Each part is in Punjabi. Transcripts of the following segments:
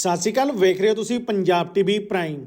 ਸਤਿ ਸ਼੍ਰੀ ਅਕਾਲ ਵੇਖ ਰਹੇ ਹੋ ਤੁਸੀਂ ਪੰਜਾਬ ਟੀਵੀ ਪ੍ਰਾਈਮ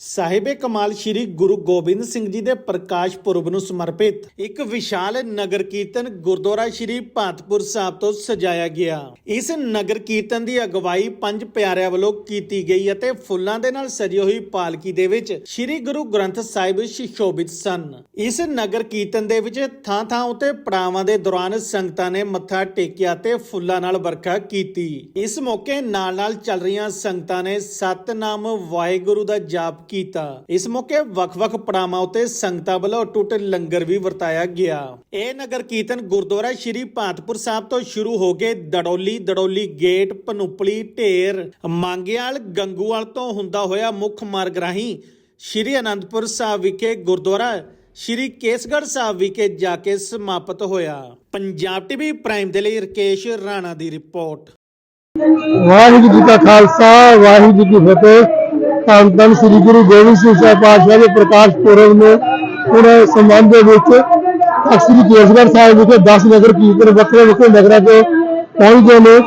ਸਾਹਿਬੇ ਕਮਾਲ ਸ਼੍ਰੀ ਗੁਰੂ ਗੋਬਿੰਦ ਸਿੰਘ ਜੀ ਦੇ ਪ੍ਰਕਾਸ਼ ਪੁਰਬ ਨੂੰ ਸਮਰਪਿਤ ਇੱਕ ਵਿਸ਼ਾਲ ਨਗਰ ਕੀਰਤਨ ਗੁਰਦੁਆਰਾ ਸ਼੍ਰੀ ਭਾਤਪੁਰ ਸਾਹਿਬ ਤੋਂ ਸਜਾਇਆ ਗਿਆ। ਇਸ ਨਗਰ ਕੀਰਤਨ ਦੀ ਅਗਵਾਈ ਪੰਜ ਪਿਆਰਿਆਂ ਵੱਲੋਂ ਕੀਤੀ ਗਈ ਅਤੇ ਫੁੱਲਾਂ ਦੇ ਨਾਲ ਸਜੀ ਹੋਈ ਪਾਲਕੀ ਦੇ ਵਿੱਚ ਸ਼੍ਰੀ ਗੁਰੂ ਗ੍ਰੰਥ ਸਾਹਿਬ ਸ਼ਿਸ਼ੋਭਿਤ ਸਨ। ਇਸ ਨਗਰ ਕੀਰਤਨ ਦੇ ਵਿੱਚ ਥਾਂ ਥਾਂ ਉਤੇ ਪੜਾਵਾਂ ਦੇ ਦੌਰਾਨ ਸੰਗਤਾਂ ਨੇ ਮੱਥਾ ਟੇਕਿਆ ਤੇ ਫੁੱਲਾਂ ਨਾਲ ਵਰਖਾ ਕੀਤੀ। ਇਸ ਮੌਕੇ ਨਾਲ ਨਾਲ ਚੱਲ ਰਹੀਆਂ ਸੰਗਤਾਂ ਨੇ ਸਤਨਾਮ ਵਾਹਿਗੁਰੂ ਦਾ ਜਾਪ ਕੀਤਾ। ਇਸ ਮੌਕੇ ਵੱਖ-ਵੱਖ ਪੜਾਵਾਂ ਉਤੇ ਸੰਗਤਾਂ ਵੱਲੋਂ ਟੁੱਟ ਲੰਗਰ ਵੀ ਵਰਤਾਇਆ ਗਿਆ। ਇਹ ਨਗਰ ਕੀਰਤਨ ਗੁਰਦੁਆਰਾ ਸ਼੍ਰੀ ਭਾਤਪੁਰ ਸਾਹਿਬ ਤੋਂ ਸ਼ੁਰੂ ਹੋ ਕੇ ਦੜੋਲੀ ਦੜੋਲੀ ਗੇਟ, ਪਨੂਪਲੀ, ਢੇਰ, ਮੰਗਿਆਲ, ਗੰਗੂਵਾਲ ਤੋਂ ਹੁੰਦਾ ਹੋਇਆ ਮੁੱਖ ਮਾਰਗ ਰਾਹੀਂ ਸ਼੍ਰੀ ਅਨੰਦਪੁਰ ਸਾਹਿਬ ਵਿਖੇ ਗੁਰਦੁਆਰਾ ਸ਼੍ਰੀ ਕੇਸਗੜ੍ਹ ਸਾਹਿਬ ਵਿਖੇ ਜਾ ਕੇ ਸਮਾਪਤ ਹੋਇਆ। ਪੰਜਾਬ ਟੀਵੀ ਪ੍ਰਾਈਮ ਦੇ ਲਈ ਰਕੇਸ਼ ਰਾਣਾ ਦੀ ਰਿਪੋਰਟ। ਵਾਹਿਗੁਰੂ ਜੀ ਕਾ ਖਾਲਸਾ, ਵਾਹਿਗੁਰੂ ਜੀ ਕੀ ਫਤਿਹ। ਧੰਨ ਧੰਨ ਸ੍ਰੀ ਗੁਰੂ ਗੋਬਿੰਦ ਸਿੰਘ ਸਾਹਿਬ ਪਾਤਸ਼ਾਹ ਦੇ ਪ੍ਰਕਾਸ਼ ਪੁਰਬ ਨੂੰ ਉਹਨਾਂ ਸੰਬੰਧ ਦੇ ਵਿੱਚ ਅਕਸਰੀ ਕੇਸਗੜ੍ਹ ਸਾਹਿਬ ਵਿਖੇ 10 ਨਗਰ ਕੀਰਤਨ, ਵੱਖਰੇ ਵੱਖਰੇ ਨਗਰਾਂ ਤੋਂ ਪਹੁੰਚਦੇ ਨੇ।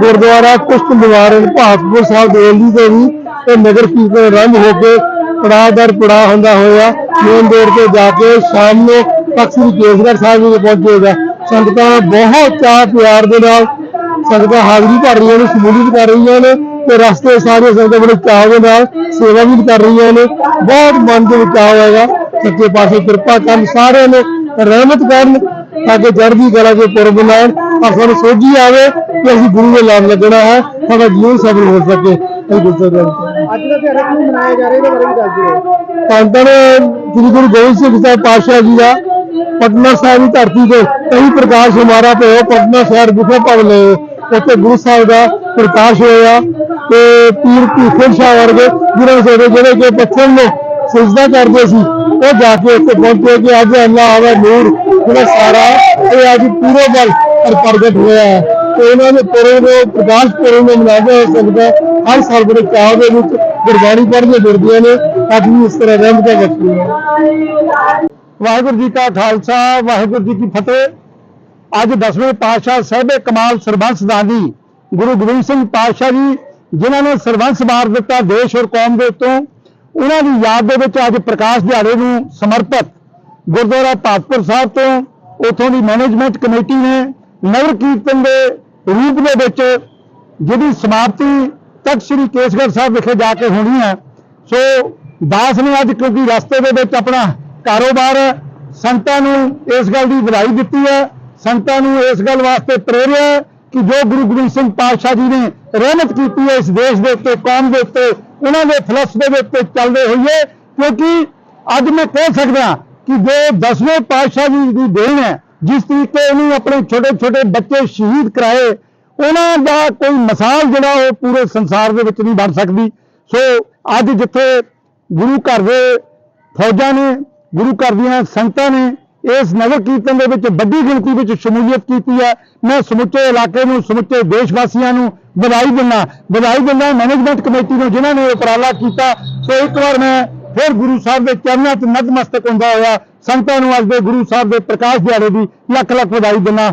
ਗੁਰਦੁਆਰਾ ਕੁਸ਼ਟ ਨਿਵਾਰਨ ਭਾਗਪੁਰ ਸਾਹਿਬ, ਦੇਵਲੀ ਦੇ ਵੀ ਇਹ ਨਗਰ ਕੀਰਤਨ ਆਰੰਭ ਹੋ ਕੇ ਪੜਾਅ ਦਰ ਪੜਾਅ ਹੁੰਦਾ ਹੋਇਆ। ਮੇਨ ਰੋਡ ਤੇ ਜਾ ਕੇ ਸ਼ਾਮ ਨੂੰ ਅਕਸਰੀ ਕੇਸਗੜ੍ਹ ਸਾਹਿਬ ਵਿਖੇ ਪਹੁੰਚੇਗਾ ਸੰਗਤਾਂ ਬਹੁਤ ਚਾਅ ਪਿਆਰ ਦੇ ਨਾਲ ਸੰਗਤਾਂ ਹਾਜ਼ਰੀ ਭਰ ਰਹੀਆਂ ਨੇ ਸ਼ਮੂਲੀਅਤ ਕਰ ਰਹੀਆਂ ਨੇ। ਤੇ ਰਸਤੇ ਸਾਰੇ ਸੰਗਤਾਂ ਬੜੇ ਚਾਅ ਦੇ ਨਾਲ ਸੇਵਾ ਵੀ ਕਰ ਰਹੀਆਂ ਨੇ। ਬਹੁਤ ਮਨ ਦੇ ਵਿੱਚ ਚਾਅ ਹੋਏਗਾ ਸੱਚੇ ਪਾਸੇ ਕਿਰਪਾ ਕਰਨ ਸਾਰਿਆਂ ਨੇ ਰਹਿਮਤ ਕਰਨ ਤਾਂ ਕਿ ਚੜ੍ਹਦੀ ਕਲਾ ਦੇ ਪੁਰਬ ਨਾਲ ਪਰ ਸਾਨੂੰ ਸੋਝੀ ਆਵੇ ਕਿ ਅਸੀਂ ਗੁਰੂ ਦੇ ਲੜ ਲੱਗਣਾ ਹੈ ਸਾਡਾ ਜੀਵਨ ਸਫਲ ਹੋ ਸਕੇ। ਇਹ ਸਾਹਿਬ ਅੱਜ ਦਾ ਦਿਹਾੜਾ ਕਿਉਂ ਮਨਾਇਆ ਜਾ ਰਿਹਾ? ਇਹਦੇ ਬਾਰੇ ਵੀ ਦੱਸ ਦਿਓ। ਸ੍ਰੀ ਗੁਰੂ ਗੋਬਿੰਦ ਸਿੰਘ ਸਾਹਿਬ ਪਾਤਸ਼ਾਹ ਜੀ ਦਾ ਪਟਨਾ ਸਾਹਿਬ ਦੀ ਧਰਤੀ ਤੇ ਕਈ ਪ੍ਰਕਾਸ਼ ਹਮਾਰਾ ਤੇ ਪਟਨਾ ਸ਼ਹਿਰ ਵਿਖੇ ਭਵਨ ਲਏ ਉੱਥੇ ਗੁਰੂ ਸਾਹਿਬ ਦਾ ਪ੍ਰਕਾਸ਼ ਹੋਇਆ। ਤੇ ਪੀਰ ਭੀਖਰ ਸ਼ਾਹ ਵਰਗੇ ਗੁਰੂ ਸਾਹਿਬ ਜਿਹੜੇ ਕਿ ਪੱਥਰ ਨੂੰ ਸਜਦਾ ਕਰਦੇ ਸੀ, ਉਹ ਜਾ ਕੇ ਉੱਥੇ ਪਹੁੰਚੇ ਕਿ ਅੱਜ ਅੱਲਾਹ ਆਵਾ ਨੂਰ ਜਿਹੜਾ ਸਾਰਾ ਇਹ ਅੱਜ ਪੂਰੇ ਬਲ ਪ੍ਰਗਟ ਹੋਇਆ ਹੈ। ਤੇ ਇਹਨਾਂ ਦੇ ਪੁਰਬ ਨੂੰ, ਪ੍ਰਕਾਸ਼ ਪੁਰਬ ਨੂੰ ਮਨਾਉਂਦੇ ਹੋ ਸਕਦਾ ਹਰ ਸਾਲ ਬੜੇ ਚਾਅ ਦੇ ਵਿੱਚ ਗੁਰਬਾਣੀ ਪੜ੍ਹਦੇ ਫਿਰਦੀਆਂ ਨੇ, ਅੱਜ ਵੀ ਇਸ ਤਰ੍ਹਾਂ ਰਹਿਮਤਾਂ ਬਖਸ਼ੀਆਂ ਵਾਹਿਗੁਰੂ ਜੀ ਕਾ ਖਾਲਸਾ, ਵਾਹਿਗੁਰੂ ਜੀ ਕੀ ਫਤਿਹ। ਅੱਜ ਦਸਵੇਂ ਪਾਤਸ਼ਾਹ ਸਾਹਿਬੇ ਕਮਾਲ ਸਰਬੰਸ ਦਾਨੀ ਗੁਰੂ ਗੋਬਿੰਦ ਸਿੰਘ ਪਾਤਸ਼ਾਹ ਜੀ ਜਿਨ੍ਹਾਂ ਨੇ ਸਰਵੰਸ ਮਾਰ ਦਿੱਤਾ ਦੇਸ਼ ਔਰ ਕੌਮ ਦੇ ਉੱਤੋਂ ਉਹਨਾਂ ਦੀ ਯਾਦ ਦੇ ਵਿੱਚ ਅੱਜ ਪ੍ਰਕਾਸ਼ ਦਿਹਾੜੇ ਨੂੰ ਸਮਰਪਿਤ ਗੁਰਦੁਆਰਾ ਭਾਗਪੁਰ ਸਾਹਿਬ ਤੋਂ ਉਥੋਂ ਦੀ ਮੈਨੇਜਮੈਂਟ ਕਮੇਟੀ ਨੇ ਨਗਰ ਕੀਰਤਨ ਦੇ ਰੂਪ ਦੇ ਵਿੱਚ ਜਿਹਦੀ ਸਮਾਪਤੀ ਤਖਤ ਸ੍ਰੀ ਕੇਸਗੜ੍ਹ ਸਾਹਿਬ ਵਿਖੇ ਜਾ ਕੇ ਹੋਣੀ ਹੈ। ਸੋ ਦਾਸ ਨੇ ਅੱਜ ਕਿਉਂਕਿ ਰਸਤੇ ਦੇ ਵਿੱਚ ਆਪਣਾ ਕਾਰੋਬਾਰ ਹੈ, ਸੰਗਤਾਂ ਨੂੰ ਇਸ ਗੱਲ ਦੀ ਵਧਾਈ ਦਿੱਤੀ ਹੈ ਸੰਤਾਂ ਨੂੰ ਇਸ ਗੱਲ ਵਾਸਤੇ ਪ੍ਰੇਰਿਆ ਕਿ ਜੋ ਗੁਰੂ ਗੋਬਿੰਦ ਸਿੰਘ ਪਾਤਸ਼ਾਹ ਜੀ ਨੇ ਰਹਿਮਤ ਕੀਤੀ ਹੈ ਇਸ ਦੇਸ਼ ਦੇ ਉੱਤੇ, ਕੌਮ ਦੇ ਉੱਤੇ, ਉਹਨਾਂ ਦੇ ਫਲਸਫੇ ਦੇ ਉੱਤੇ ਚੱਲਦੇ ਹੋਈਏ, ਕਿਉਂਕਿ ਅੱਜ ਮੈਂ ਕਹਿ ਸਕਦਾ ਕਿ ਜੋ ਦਸਵੇਂ ਪਾਤਸ਼ਾਹ ਜੀ ਦੀ ਦੇਣ ਹੈ, ਜਿਸ ਤਰੀਕੇ ਉਹਨੂੰ ਆਪਣੇ ਛੋਟੇ ਛੋਟੇ ਬੱਚੇ ਸ਼ਹੀਦ ਕਰਾਏ, ਉਹਨਾਂ ਦਾ ਕੋਈ ਮਿਸਾਲ ਜਿਹੜਾ ਉਹ ਪੂਰੇ ਸੰਸਾਰ ਦੇ ਵਿੱਚ ਨਹੀਂ ਬਣ ਸਕਦੀ। ਸੋ ਅੱਜ ਜਿੱਥੇ ਗੁਰੂ ਘਰ ਦੇ ਫੌਜਾਂ ਨੇ, ਗੁਰੂ ਘਰ ਦੀਆਂ ਸੰਗਤਾਂ ਨੇ ਇਸ ਨਗਰ ਕੀਰਤਨ ਦੇ ਵਿੱਚ ਵੱਡੀ ਗਿਣਤੀ ਵਿੱਚ ਸ਼ਮੂਲੀਅਤ ਕੀਤੀ ਹੈ। ਮੈਂ ਸਮੁੱਚੇ ਇਲਾਕੇ ਨੂੰ, ਸਮੁੱਚੇ ਦੇਸ਼ ਵਾਸੀਆਂ ਨੂੰ ਵਧਾਈ ਦਿੰਦਾ ਵਧਾਈ ਦਿੰਦਾ ਮੈਨੇਜਮੈਂਟ ਕਮੇਟੀ ਨੂੰ ਜਿਨ੍ਹਾਂ ਨੇ ਉਪਰਾਲਾ ਕੀਤਾ। ਸੋ ਇੱਕ ਵਾਰ ਮੈਂ ਫਿਰ ਗੁਰੂ ਸਾਹਿਬ ਦੇ ਚਰਨਾਂ 'ਚ ਨਤਮਸਤਕ ਹੁੰਦਾ ਹੋਇਆ ਸੰਗਤਾਂ ਨੂੰ ਅੱਜ ਦੇ ਗੁਰੂ ਸਾਹਿਬ ਦੇ ਪ੍ਰਕਾਸ਼ ਦਿਹਾੜੇ ਦੀ ਲੱਖ ਲੱਖ ਵਧਾਈ ਦਿੰਦਾ